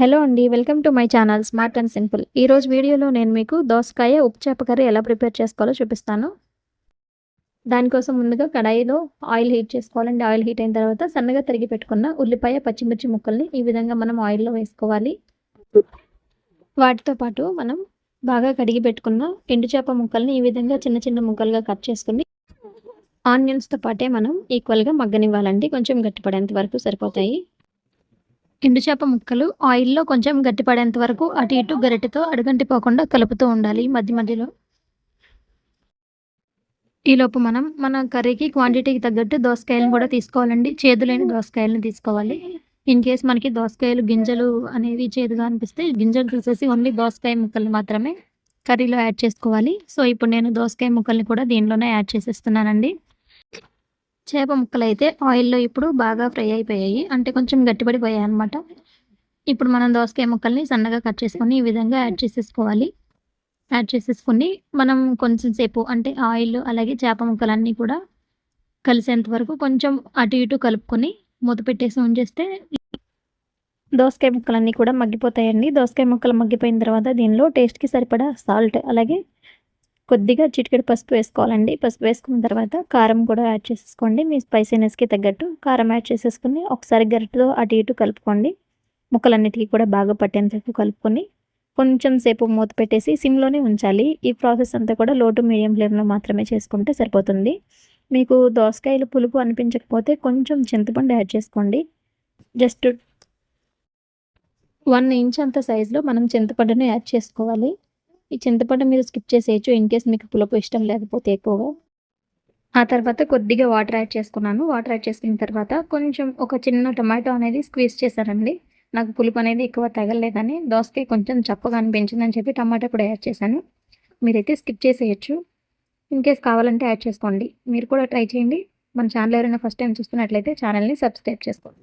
Hello అండి welcome to my channel smart and simple. ఈరోజు వీడియోలో నేను మీకు దోసకాయ ఉప్పు చేప కర్రీ ఎలా ప్రిపేర్ చేసుకోవాలో చూపిస్తాను. దానికోసం ముందుగా కడాయిలో ఆయిల్ హీట్ చేసుకోవాలండి. ఆయిల్ హీట్ అయిన తర్వాత సన్నగా తరిగి పెట్టుకున్న ఉల్లిపాయ పచ్చిమిర్చి ముక్కల్ని ఈ విధంగా మనం ఆయిల్లో వేసుకోవాలి. వాటితో పాటు మనం బాగా కడిగి పెట్టుకున్న ఎండు చేప ముక్కల్ని ఈ విధంగా చిన్న చిన్న ముక్కలుగా కట్ చేసుకుని ఆనియన్స్తో పాటే మనం ఈక్వల్గా మగ్గనివ్వాలండి. కొంచెం గట్టిపడేంత వరకు సరిపోతాయి. ఎండు చేప ముక్కలు ఆయిల్లో కొంచెం గట్టిపడేంత వరకు అటు ఇటు గరిటెతో అడుగంటిపోకుండా కలుపుతూ ఉండాలి మధ్య మధ్యలో. ఈలోపు మనం మన కర్రీకి క్వాంటిటీకి తగ్గట్టు దోసకాయలను కూడా తీసుకోవాలండి. చేదులైన దోసకాయలను తీసుకోవాలి. ఇన్ కేస్ మనకి దోసకాయలు గింజలు అనేవి చేదుగా అనిపిస్తే గింజలు తీసేసి ఓన్లీ దోసకాయ ముక్కలు మాత్రమే కర్రీలో యాడ్ చేసుకోవాలి. సో ఇప్పుడు నేను దోసకాయ ముక్కల్ని కూడా దీనిలోనే యాడ్ చేసేస్తున్నానండి. చేప ముక్కలు అయితే ఆయిల్లో ఇప్పుడు బాగా ఫ్రై అయిపోయాయి. అంటే కొంచెం గట్టిపడిపోయాయి అనమాట ఇప్పుడు మనం దోసకాయ ముక్కల్ని సన్నగా కట్ చేసుకొని ఈ విధంగా యాడ్ చేసేసుకోవాలి. యాడ్ చేసేసుకొని మనం కొంచెం సేపు అంటే ఆయిల్ అలాగే చేప ముక్కలన్నీ కూడా కలిసేంత వరకు కొంచెం అటు ఇటు కలుపుకొని మూత పెట్టేసి ఉంచేస్తే దోసకాయ ముక్కలన్నీ కూడా మగ్గిపోతాయండి. దోసకాయ ముక్కలు మగ్గిపోయిన తర్వాత దీనిలో టేస్ట్కి సరిపడా సాల్ట్ అలాగే కొద్దిగా చిటికెడు పసుపు వేసుకోవాలండి. పసుపు వేసుకున్న తర్వాత కారం కూడా యాడ్ చేసేసుకోండి. మీ స్పైసీనెస్కి తగ్గట్టు కారం యాడ్ చేసేసుకుని ఒకసారి గరిటతో అటు ఇటు కలుపుకోండి. ముక్కలన్నిటికీ కూడా బాగా పట్టేంతకు కలుపుకొని కొంచెం సేపు మూత పెట్టేసి సిమ్లోనే ఉంచాలి. ఈ ప్రాసెస్ అంతా కూడా లో టు మీడియం ఫ్లేమ్లో మాత్రమే చేసుకుంటే సరిపోతుంది. మీకు దోసకాయలు పులుపు అనిపించకపోతే కొంచెం చింతపండు యాడ్ చేసుకోండి. జస్ట్ వన్ ఇంచ్ అంత సైజులో మనం చింతపండుని యాడ్ చేసుకోవాలి. ఈ చింతపండు మీరు స్కిప్ చేసేయచ్చు ఇన్ కేస్ మీకు పులుపు ఇష్టం లేకపోతే ఎక్కువగా. ఆ తర్వాత కొద్దిగా వాటర్ యాడ్ చేసుకున్నాను. వాటర్ యాడ్ చేసుకున్న తర్వాత కొంచెం ఒక చిన్న టొమాటో అనేది స్క్వీజ్ చేశానండి నాకు పులుపు అనేది ఎక్కువ తగలలేదని దోసకాయ కొంచెం చప్పగా అనిపించిందని చెప్పి టమాటా కూడా యాడ్ చేశాను. మీరైతే స్కిప్ చేసేయచ్చు. ఇన్ కేస్ కావాలంటే యాడ్ చేసుకోండి. మీరు కూడా ట్రై చేయండి. మన ఛానల్ ఎవరైనా ఫస్ట్ టైం చూస్తున్నట్లయితే ఛానల్ని సబ్స్క్రైబ్ చేసుకోండి.